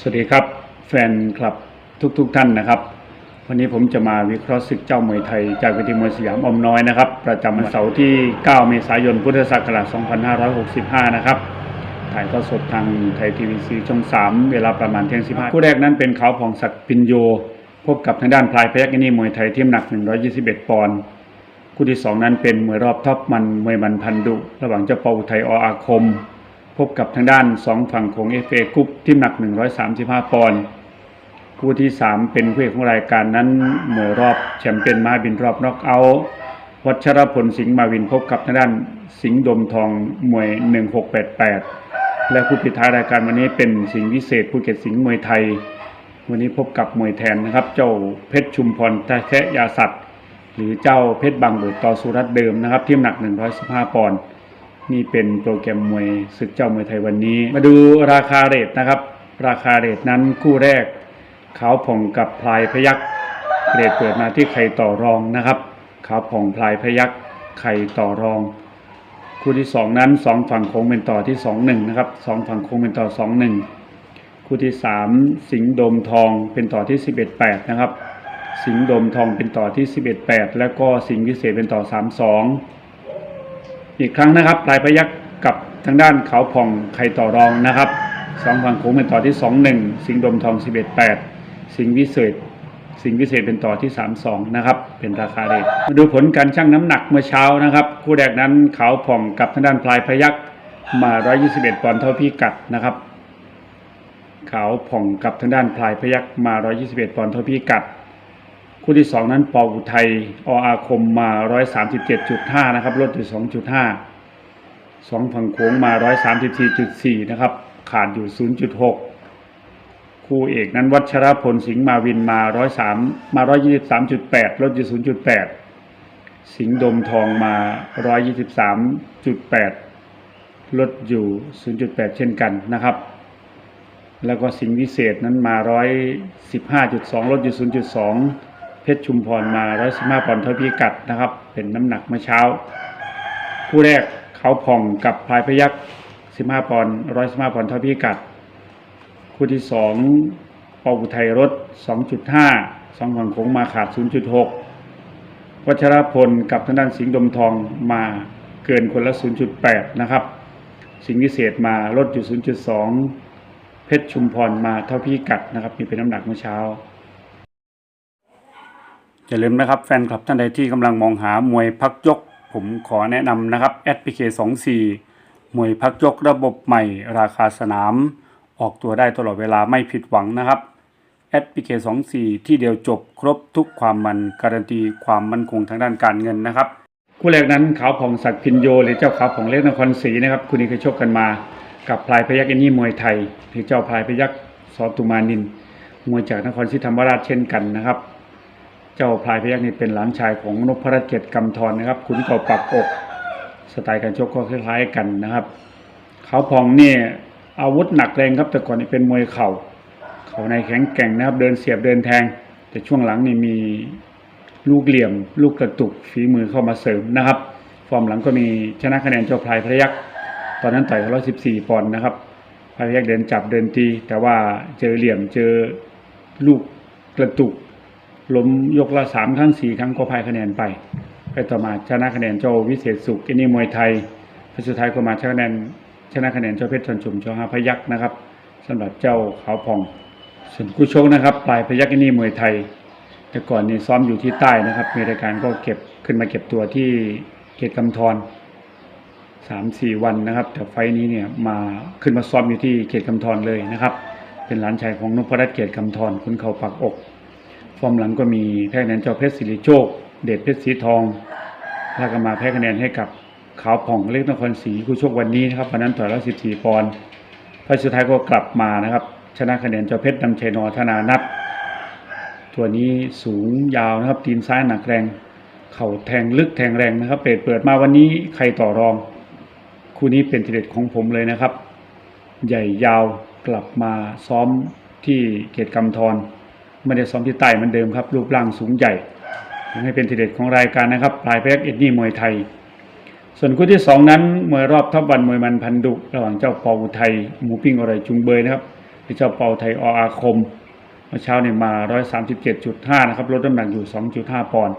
สวัสดีครับ แฟนคลับทุกๆทท่านนะครับ วันนี้ผมจะมาวิเคราะห์ศึกเจ้ามวยไทย จากเวทีมวยสยามอมน้อยนะครับ ประจำวันเสาร์ที่ 9 เมษายนพุทธศักราช 2565 นะครับถ่ายทอดสดทางไทยทีวีซีช่อง 3 เวลาประมาณเที่ยง15คู่แรกนั้นเป็นเขาผ่องศักดิ์ปินโย พบกับทางด้านพลายพยักนี่มวยไทยที่หนัก 121 ปอนด์คู่ที่ 2 นั้นเป็นมวยรอบท็อปมันมวยมันพันดุ ระหว่างเจ้าเปาอุทัยออาคม พบกับทางด้าน 2 ฝั่งของ FA กรุ๊ปที่หนัก 135 ปอนด์คู่ที่ 3 เป็นคู่เอกของรายการนั้นมวยรอบแชมเปี้ยนมาบินรอบน็อกเอาท์วัชรพลสิงห์มาวินพบกับทางด้านสิงห์ดมทองมวย 1688 และคู่ปิดท้ายรายการวันนี้เป็นสิงห์วิเศษภูเก็ตสิงห์มวยไทย วันนี้พบกับมวยแทนนะครับ เจ้าเพชรชุมพรแคะยาสัตว์ หรือเจ้าเพชรบางเบิดต่อสุรัตน์เดิมนะครับที่หนัก 115 ปอนด์ นี่เป็นโปรแกรมมวยศึกเจ้ามวยไทยวันนี้ มาดูราคาเรทนะครับ ราคาเรทนั้นคู่แรกขาวผ่องกับพลายพยักเรทเปิดมาที่ไข่ต่อรองนะครับขาวผ่องพลายพยักไข่ต่อรอง คู่ที่สองนั้นสองฝั่งโค้งเป็นต่อที่สองหนึ่งนะครับสองฝั่งโค้งเป็นต่อสองหนึ่งคู่ที่สามสิงห์โดมทองเป็นต่อที่สิบเอ็ดแปดนะครับ สิงห์โดมทองเป็นต่อที่สิบเอ็ดแปดแล้วก็สิงห์วิเศษเป็นต่อสามส อีกครั้งนะครับปลายพยักกับทางด้านเขาผ่องไข่ต่อรองนะครับสองฝั่งโค้งเป็นต่อที่สองหนึ่งสิงห์ดมทองสิบเอ็ดแปดสิงห์วิเศษสิงห์วิเศษเป็นต่อที่สามสองนะครับเป็นราคาเด็กมาดูผลการชั่งน้ำหนักเมื่อเช้านะครับคู่แรกนั้นเขาผ่องกับทางด้านปลายพยักมา121ปอนด์เท่าพิกัดนะครับเขาผ่องกับทางด้านพลายพยักมา121ปอนด์เท่าพิกัด คู่ที่ 2 นั้นปออุทัยออาคมมา 137.5 นะครับลดอยู่ 2.5 สองฝั่งโค้งมา 134.4 นะครับ ขาดอยู่ 0.6 คู่เอกนั้นวัชรพลสิงห์มาวินมา 103 มา 123.8 ลดอยู่ 0.8 สิงห์ดมทองมา 123.8 ลดอยู่ 0.8 เช่นกันนะครับแล้วก็สิงห์วิเศษนั้นมา 115.2 ลดอยู่ 0.2 เพชรชุมพรมา115ปอนด์เท่าพิกัดนะครับ เป็นน้ำหนักเมื่อเช้า คู่แรกเขาผ่องกับพายพยัก15ปอนด์115ปอนด์เท่าพิกัด คู่ที่2ปออุทัยรถ2.5สองฝั่งโค้งมาขาด0.6วัชรพลกับทางด้านสิงห์ดมทองมาเกินคนละ 0.8 นะครับ สิงห์วิเศษมาลดอยู่ 0.2 เพชรชุมพรมาเท่าพิกัดนะครับนี่เป็นน้ำหนักเมื่อเช้า อย่าลืมนะครับแฟนคลับท่านใดที่กำลังมองหามวยพักยก ผมขอแนะนำนะครับ SPK 24มวยพักยกระบบใหม่ ราคาสนาม ออกตัวได้ตลอดเวลาไม่ผิดหวังนะครับ SPK 24ที่เดียวจบครบทุกความมันการันตีความมั่นคงทางด้านการเงินนะครับคู่แรกนั้นขาวผ่องศักดิ์พินโยหรือเจ้าขาวผ่องเล็กนครศรีนะครับคู่นี้เคยชกกันมากับพลายพยักเอนนี่มวยไทยหรือเจ้าพลายพยักสอตุมานินมวยจากนครศรีธรรมราชเช่นกันนะครับ เจ้าพลายพยักนี่เป็นหลานชายของนพรัตน์เกตกำธรนะครับขุนเก่าปักอกสไตล์การชกก็คล้ายๆกันนะครับ เขาพองนี่อาวุธหนักแรงครับแต่ก่อนนี่เป็นมวยเข่า เข่าในแข็งแกร่งนะครับ เดินเสียบเดินแทง แต่ช่วงหลังนี่มีลูกเหลี่ยม ลูกกระตุกฝีมือเข้ามาเสริมนะครับฟอร์มหลังก็มีชนะคะแนนเจ้าพลายพยักตอนนั้นต่อยร้อยสิบสี่ปอนด์นะครับพลายพยักเดินจับเดินตีแต่ว่าเจอเหลี่ยมเจอลูกกระตุก ล้มยกละสามครั้งสี่ครั้งก็พ่ายคะแนนไป ไปต่อมาชนะคะแนนเจ้าวิเศษสุขอินี่มวยไทยไปสุดท้ายก็มาชนะคะแนนชนะคะแนนเจ้าเพชรชนชุมชอฮาพยักนะครับสำหรับเจ้าขาวผ่องส่วนคู่ชกนะครับปลายพยักอินี่มวยไทย แต่ก่อนนี่ซ้อมอยู่ที่ใต้นะครับมีรายการก็เก็บขึ้นมาเก็บตัวที่เขตกำธรสามสี่วันนะครับ แต่ไฟนี้เนี่ยมาขึ้นมาซ้อมอยู่ที่เขตกำธรเลยนะครับ เป็นหลานชายของนพรัตน์เกียรติกำธรคุณเขาปักอก ฟอร์มหลังก็มีแพ้คะแนนเจ้าเพชรสิริโชค เดชเพชรสีทองแล้วก็มาแพ้คะแนนให้กับขาวผ่องเล็กนครศรีคู่ชกวันนี้นะครับวันนั้นต่อยร้อยสิบสี่ปอนด์พสุดท้ายก็กลับมานะครับ ชนะคะแนนเจ้าเพชรนำชัยนอธนานัทตัวนี้สูงยาวนะครับตีนซ้ายหนักแรง เข่าแทงลึกแทงแรงนะครับเปิดเปิดมาวันนี้ใครต่อรอง คู่นี้เป็นทีเด็ดของผมเลยนะครับ ใหญ่ยาวกลับมาซ้อมที่เกตกำธร ไม่ได้ซ้อมที่ใต้เหมือนเดิมครับ รูปร่างสูงใหญ่ยังให้เป็นทีเด็ดของรายการนะครับปลายแพ็กเอ็ดนี่มวยไทย ส่วนคู่ที่สองนั้นมวยรอบทับวันมวยมันพันดุ ระหว่างเจ้าปออุทัยหมูปิ้งอร่อยจุงเบยนะครับหรือเจ้าเปาไทยออาคมเมื่อเช้าเนี่ยมา 137.5 นะครับลดน้ำหนักอยู่ 2.5 ปอนด์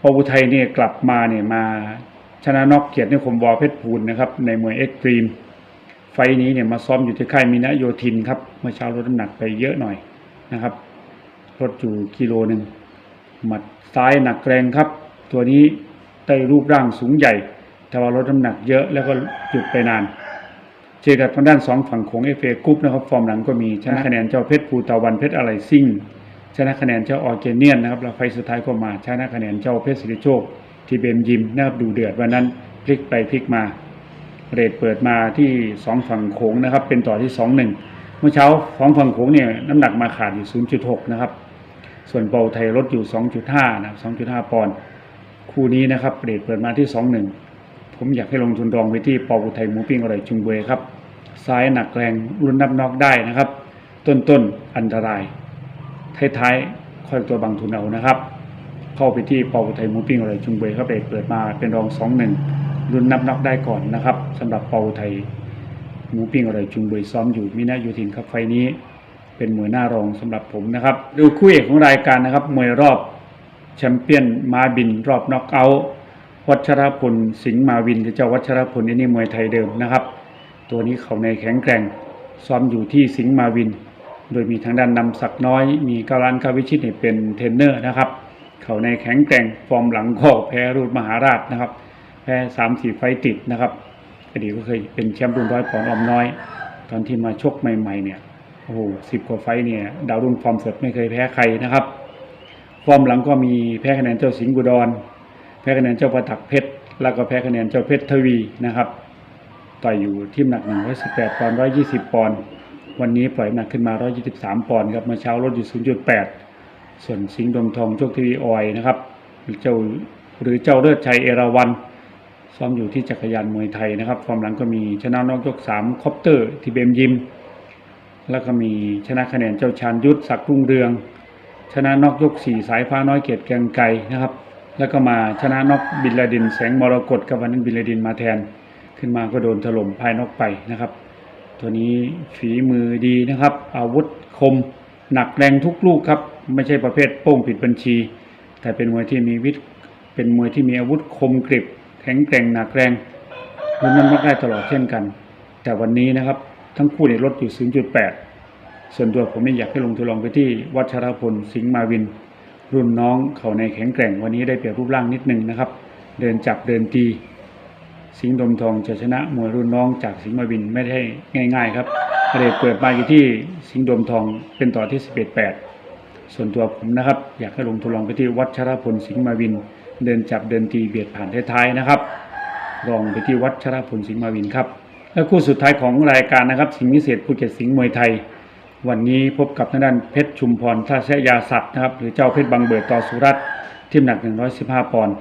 พออุทัยเนี่ยกลับมาเนี่ยมาชนะน็อกเกียรตินิคมวอเพชรพูนนะครับในมวยเอ็กตรีมไฟล์นี้เนี่ยมาซ้อมอยู่ที่ค่ายมินะโยธินครับเมื่อเช้าลดน้ำหนักไปเยอะหน่อยนะครับ ลดอยู่กิโลหนึ่งหมัดซ้ายหนักแรงครับ ตัวนี้ได้รูปร่างสูงใหญ่ แต่ว่าลดน้ำหนักเยอะแล้วก็หยุดไปนานเจอกับทางด้านสองฝั่งของเอฟเอกรุ๊ปนะครับ ฟอร์มหลังก็มีชนะคะแนนเจ้าเพชรภูตะวันเพชรอะไรซิ่งชนะคะแนนเจ้าออเกเนียนนะครับแล้วไฟสุดท้ายก็มาชนะคะแนนเจ้าเพชรสิริโชค ที่เบมยิมนะครับดูเดือดวันนั้นพลิกไปพลิกมา เรทเปิดมาที่สองฝั่งโขงนะครับ เป็นต่อที่สองหนึ่งเมื่อเช้าสองฝั่งโขงเนี่ยน้ำหนักมาขาดอยู่0.6 นะครับ ส่วนเบาไทยลดอยู่ 2.5 นะครับ 2.5 ปอนด์คู่นี้นะครับเรทเปิดมาที่ 2-1 ผมอยากให้ลงทุนรองไปที่ปออุทัยหมูปิ้งอร่อยจุงเบยครับซ้ายหนักแรงรุ่นนับนอกได้นะครับ ต้นๆอันตรายท้ายๆค่อยตัวบางทุนเอานะครับ เข้าไปที่เปออุทัยหมูปิ้งอร่อยจุงเบยครับเรทเปิดมาเป็นรอง 2-1 รุ่นนับนอกได้ก่อนนะครับสำหรับเปออุทัยหมูปิ้งอร่อยจุงเบยซ้อมอยู่มินาโยธินครับไฟนี้ เป็นมวยหน้ารองสำหรับผมนะครับ ดูคู่เอกของรายการนะครับ มวยรอบแชมเปี้ยนมาบินรอบน็อกเอาท์วัชรพลสิงห์มาวินเจ้าวัชรพลอันนี้มวยไทยเดิมนะครับ ตัวนี้เขาในแข็งแกร่ง ซ้อมอยู่ที่สิงห์มาวิน โดยมีทางด้านนำศักดิ์น้อย มีกาลันกาวิชิตเป็นเทรนเนอร์นะครับ เขาในแข็งแกร่งฟอร์มหลังก็แพ้รูดมหาราชนะครับ แพ้สามสี่ไฟติดนะครับอดีตก็เคยเป็นแชมป์รุ่นร้อยปอนด์ออมน้อย ตอนที่มาชกใหม่ ๆเนี่ย โอ้โหสิบกว่าไฟเนี่ยดาวรุ่งฟอร์มสดไม่เคยแพ้ใครนะครับ ฟอร์มหลังก็มีแพ้คะแนนเจ้าสิงห์บุดร แพ้คะแนนเจ้าประตักเพชร แล้วก็แพ้คะแนนเจ้าเพชรทวีนะครับ ต่อยอยู่ที่หนัก118ปดปอนด์120ปอนด์ วันนี้ปล่อยน้ำหนักขึ้นมา123ปอนด์ครับ เมื่อเช้าลดอยู่0.8ส่วนสิงห์ดมทองโชคทีวีออยนะครับหรือเจ้าหรือเจ้าเลิศชัยเอราวันซ้อมอยู่ที่จักรยานมวยไทยนะครับ ฟอร์มหลังก็มีชนะนอกยก3คอปเตอร์ที่เบมยิม แล้วก็มีชนะคะแนนเจ้าชานยุทธศักดิ์รุ่งเรือง ชนะนอกยก4สายฟ้าน้อยเกียรติแกงไกรนะครับ แล้วก็มาชนะนอกบินลาดินแสงมรกตกับวันนั้นบินลาดินมาแทน ขึ้นมาก็โดนถล่มภายนอกไปนะครับ ตัวนี้ฝีมือดีนะครับ อาวุธคม หนักแรงทุกลูกครับ ไม่ใช่ประเภทโป้งผิดบัญชี แต่เป็นมวยที่มีวิทย์เป็นมวยที่มีอาวุธคมกริบ แข็งแกร่งหนักแรงรุนนั้นมักได้ตลอดเช่นกัน แต่วันนี้นะครับ ทั้งคู่เนี่ยลดอยู่ 0.8 ส่วนตัวผมไม่อยากให้ลงทุนลองไปที่วัชรพลสิงห์มาวิน รุ่นน้องเขาในแข็งแกร่งวันนี้ได้เปรียบรูปร่างนิดนึงนะครับ เดินจับเดินตี สิงห์ดมทองจะชนะมวยรุ่นน้องจากสิงห์มาวินไม่ได้ง่าย ๆ ครับเรทเปิดมาอยู่ที่สิงห์ดมทองเป็นต่อที่ 11-8 ส่วนตัวผมนะครับ อยากให้ลงทุนลองไปที่วัชรพลสิงห์มาวิน เดินจับเดินตีเบียดผ่านท้ายๆนะครับลองไปที่วัชรพลสิงห์มาวินครับ และคู่สุดท้ายของรายการนะครับ สิงห์วิเศษภูเก็ตสิงห์มวยไทย วันนี้พบกับทางด้านเพชรชุมพรท่าแซะยาสัตว์นะครับหรือเจ้าเพชรบางเบิดต่อสุรัตน์ที่น้ำหนัก 115 ปอนด์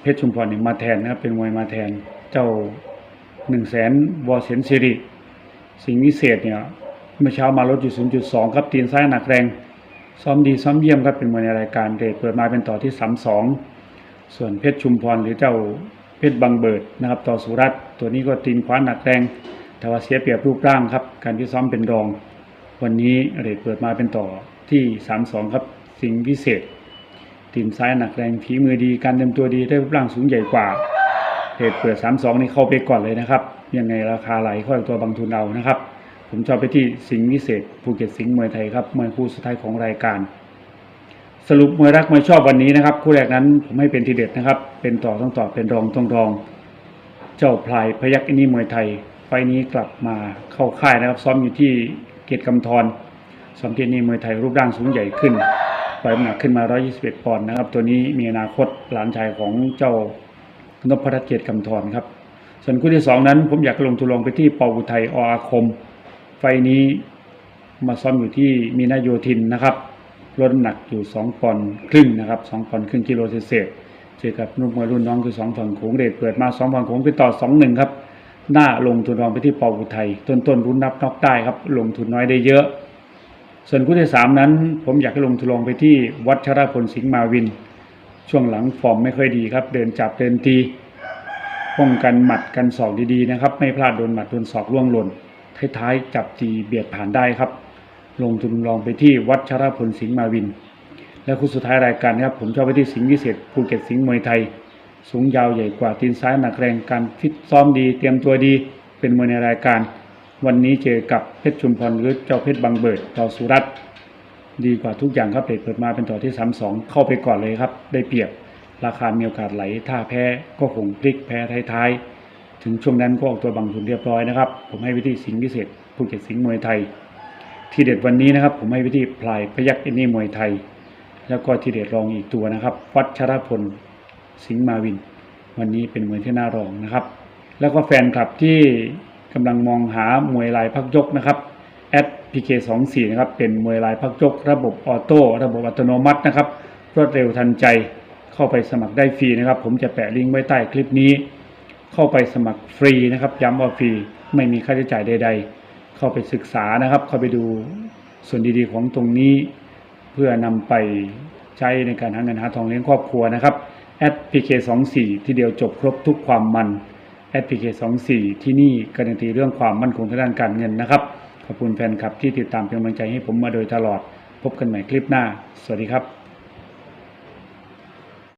เพชรชุมพรเนี่ยมาแทนนะครับเป็นมวยมาแทนเจ้าหนึ่งแสนวอเซนซิริสิงห์วิเศษเนี่ยเมื่อเช้ามาลดอยู่ 0.2 ครับตีนซ้ายหนักแรง ซ้อมดีซ้อมเยี่ยมครับเป็นมวยในรายการเรทเปิดมาเป็นต่อที่ 3-2 ส่วนเพชรชุมพรหรือเจ้า เพชรบางเบิดนะครับ ต่อสุรัตน์ตัวนี้ก็ตีนขวาหนักแรง แต่ว่าเสียเปรียบรูปร่างครับ การที่ซ้อมเป็นรอง วันนี้เรทเปิดมาเป็นต่อที่ 3-2 ครับ สิงห์วิเศษตีนซ้ายหนักแรงฝีมือดีการเต็มตัวดีได้รูปร่างสูงใหญ่กว่าเรทเปิด 3-2 นี่เข้าไปก่อนเลยนะครับ ยังไงราคาไหลค่อยตัวบางทุนเอานะครับ ผมชอบไปที่สิงห์วิเศษภูเก็ตสิงห์มวยไทยครับมวยคู่สุดท้ายของรายการ สรุปมวยรักมวยชอบวันนี้นะครับ คู่แรกนั้นผมให้เป็นทีเด็ดนะครับ เป็นต่อต้องต่อเป็นรองต้องรอง เจ้าพลายพยักอินี่มวยไทย ไฟนี้กลับมาเข้าค่ายนะครับ ซ้อมอยู่ที่เกียรติกำธรซ้อมที่นี่มวยไทยรูปร่างสูงใหญ่ขึ้นปล่อยน้ำหนักขึ้นมา 121 ปอนด์นะครับ ตัวนี้มีอนาคตหลานชายของเจ้านพรัตน์เกียรติกำธรครับ ส่วนคู่ที่สองนั้นผมอยากลงทุนลงไปที่ปาอุทัยออาคม ไฟนี้มาซ้อมอยู่ที่มีนาโยธินนะครับ ลดน้ำหนักอยู่2ปอนด์ครึ่งนะครับ2ปอนด์ครึ่งกิโลเศษเจอกับนุ่มมวยรุ่นน้องคือ2ฝั่งโขงเดชเปิดมา2ฝั่งโขงไปต่อ2-1ครับ หน้าลงทุนรองไปที่ปาอุทัยต้นต้นรุ่นนับน็อกได้ครับ ลงทุนน้อยได้เยอะ ส่วนคู่ที่สามนั้น ผมอยากให้ลงทุนลงไปที่วัชรพลสิงห์มาวิน ช่วงหลังฟอร์มไม่ค่อยดีครับ เดินจับเดินตีป้องกันหมัดกันศอกดีๆนะครับ ไม่พลาดโดนหมัดโดนศอกล่วงหล่นท้ายๆจับจีเบียดผ่านได้ครับ ลงทุนลองไปที่วัดชรพลสิงห์มาวิน และคู่สุดท้ายรายการนะครับผมชอบไปที่สิงห์วิเศษภูเก็ตสิงห์มวยไทย สูงยาวใหญ่กว่าตีนซ้ายหนักแรงการฟิตซ้อมดี เตรียมตัวดีเป็นมวยในรายการ วันนี้เจอกับเพชรชุมพรหรือเจ้าเพชรบางเบิดต่อสุรัตน์ดีกว่าทุกอย่างครับเปิดเปิดมาเป็นต่อที่สามสองเข้าไปก่อนเลยครับ ได้เปรียบราคามีโอกาสไหล ถ้าแพ้ก็คงพลิกแพ้ท้ายๆ ถึงช่วงนั้นก็ออกตัวบังทุนเรียบร้อยนะครับ ผมให้วิธีสิงห์พิเศษภูเก็ตสิงห์มวยไทย ทีเด็ดวันนี้นะครับ ผมให้วิธีพลายพยักอินนี่มวยไทย แล้วก็ทีเด็ดรองอีกตัวนะครับ วัชรพลสิงห์มาวิน วันนี้เป็นมวยที่น่ารองนะครับ แล้วก็แฟนคลับที่กำลังมองหามวยลายพักยกนะครับแอด PK24 นะครับเป็นมวยลายพักยก ระบบออโต้ระบบอัตโนมัตินะครับ รวดเร็วทันใจเข้าไปสมัครได้ฟรีนะครับ ผมจะแปะลิงก์ไว้ใต้คลิปนี้ เข้าไปสมัครฟรีนะครับ ย้ำว่าฟรีไม่มีค่าใช้จ่ายใด ๆ เข้าไปศึกษานะครับ เข้าไปดูส่วนดีๆของตรงนี้ เพื่อนำไปใช้ในการหาเงินหาทองเลี้ยงครอบครัวนะครับ @pk24 ที่เดียวจบครบทุกความมัน @pk24 ที่นี่การันตีเรื่องความมั่นคงทางด้านการเงินนะครับ ขอบคุณแฟนคลับที่ติดตามเป็นกำลังใจให้ผมมาโดยตลอด พบกันใหม่คลิปหน้า สวัสดีครับ